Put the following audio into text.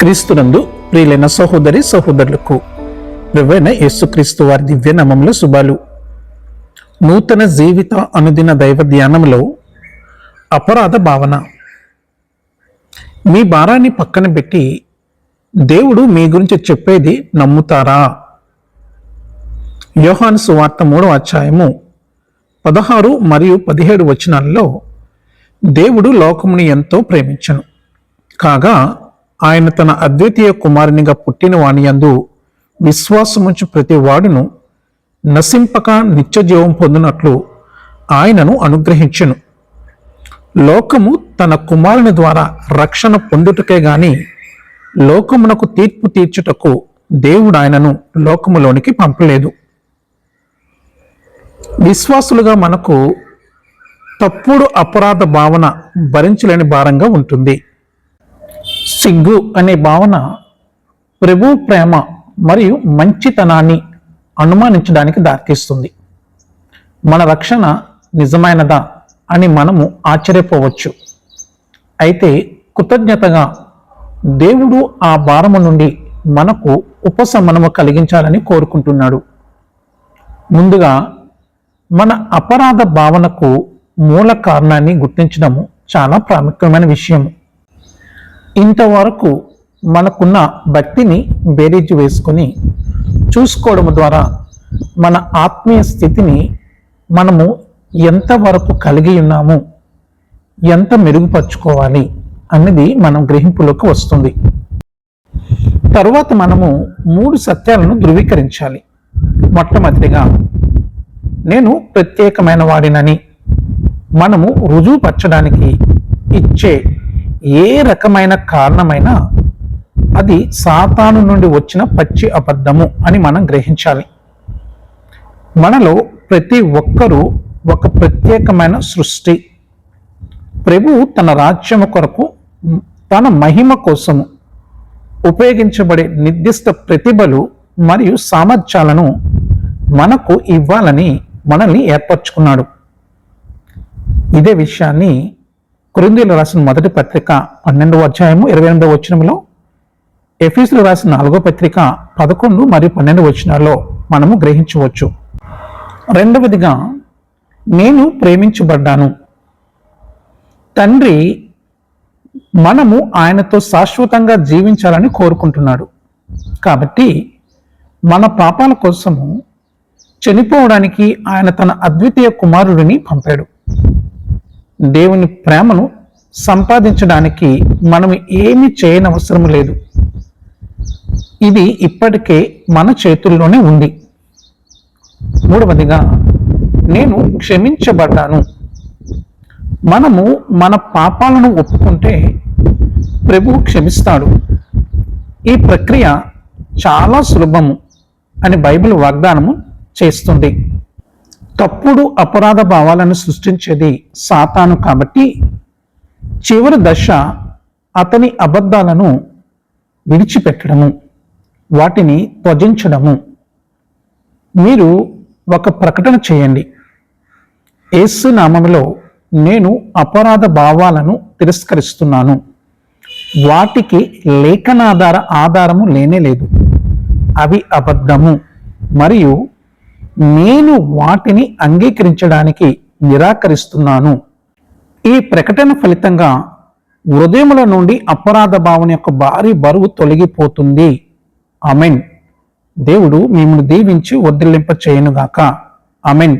క్రీస్తునందు ప్రియులైన సహోదరి సహోదరులకు ప్రవైన యేసుక్రీస్తు వారి దివ్య నామములు శుభాలు. నూతన జీవిత అనుదిన దైవ ధ్యానంలో అపరాధ భావన. మీ భారాన్ని పక్కన పెట్టి దేవుడు మీ గురించి చెప్పేది నమ్ముతారా? యోహాను సువార్త మూడో అధ్యాయము పదహారు మరియు పదిహేడు వచనాల్లో దేవుడు లోకముని ఎంతో ప్రేమించను. కాగా ఆయన తన అద్వితీయ కుమారునిగా పుట్టిన వాణియందు విశ్వాసముంచి ప్రతి వాడును నశింపక నిత్య జీవం పొందినట్లు ఆయనను అనుగ్రహించెను. లోకము తన కుమారుని ద్వారా రక్షణ పొందుటకే గాని లోకమునకు తీర్పు తీర్చుటకు దేవుడు ఆయనను లోకములోనికి పంపలేదు. విశ్వాసులుగా మనకు తప్పుడు అపరాధ భావన భరించలేని భారంగా ఉంటుంది. సిగ్గు అనే భావన ప్రభు ప్రేమ మరియు మంచితనాన్ని అనుమానించడానికి దారితీస్తుంది. మన రక్షణ నిజమైనదా అని మనము ఆశ్చర్యపోవచ్చు. అయితే కృతజ్ఞతగా దేవుడు ఆ భారము నుండి మనకు ఉపశమనము కలిగించాలని కోరుకుంటున్నాడు. ముందుగా మన అపరాధ భావనకు మూల కారణాన్ని గుర్తించడము చాలా ప్రాముఖ్యమైన విషయం ఇంతవరకు మనకున్న భక్తిని బేరీజు వేసుకొని చూసుకోవడం ద్వారా మన ఆత్మీయ స్థితిని మనము ఎంతవరకు కలిగి ఉన్నాము ఎంత మెరుగుపరుచుకోవాలి అన్నది మనం గ్రహింపులోకి వస్తుంది. తరువాత మనము మూడు సత్యాలను ధృవీకరించాలి. మొట్టమొదటిగా నేను ప్రత్యేకమైన వాడినని మనము రుజువుపరచడానికి ఇచ్చే ఏ రకమైన కారణమైనా అది సాతాను నుండి వచ్చిన పచ్చి అబద్ధము అని మనం గ్రహించాలి. మనలో ప్రతి ఒక్కరూ ఒక ప్రత్యేకమైన సృష్టి. ప్రభు తన రాజ్యము కొరకు తన మహిమ కోసము ఉపయోగించబడే నిర్దిష్ట ప్రతిభలు మరియు సామర్థ్యాలను మనకు ఇవ్వాలని మనల్ని ఏర్పరచుకున్నాడు. ఇదే విషయాన్ని కొరిందీలు రాసిన మొదటి పత్రిక పన్నెండవ అధ్యాయము ఇరవై ఎనిమిదవ వచనంలో ఎఫీసులు రాసిన నాలుగో పత్రిక పదకొండు మరియు పన్నెండు వచనాల్లో మనము గ్రహించవచ్చు. రెండవదిగా నేను ప్రేమించబడ్డాను. తండ్రి మనము ఆయనతో శాశ్వతంగా జీవించాలని కోరుకుంటున్నాడు. కాబట్టి మన పాపాల కోసము చనిపోవడానికి ఆయన తన అద్వితీయ కుమారుడిని పంపాడు. దేవుని ప్రేమను సంపాదించడానికి మనం ఏమి చేయనవసరం లేదు. ఇది ఇప్పటికే మన చేతుల్లోనే ఉంది. మూడవదిగా నేను క్షమించబడ్డాను. మనము మన పాపాలను ఒప్పుకుంటే ప్రభు క్షమిస్తాడు. ఈ ప్రక్రియ చాలా సులభము అని బైబిల్ వాగ్దానము చేస్తుంది. తప్పుడు అపరాధ భావాలను సృష్టించేది సాతాను కాబట్టి చివరి దశ అతని అబద్ధాలను విడిచిపెట్టడము వాటిని త్వజించడము. మీరు ఒక ప్రకటన చేయండి. ఏసు నామములో నేను అపరాధ భావాలను తిరస్కరిస్తున్నాను. వాటికి లేఖనాధార ఆధారము లేనే లేదు. అవి అబద్ధము. మరియు నేను వాటిని అంగీకరించడానికి నిరాకరిస్తున్నాను. ఈ ప్రకటన ఫలితంగా హృదయముల నుండి అపరాధ భావన యొక్క భారీ బరువు తొలగిపోతుంది. అమెన్ దేవుడు మిమ్మల్ని దీవించి వదిలింప చేయనుగాక అమెన్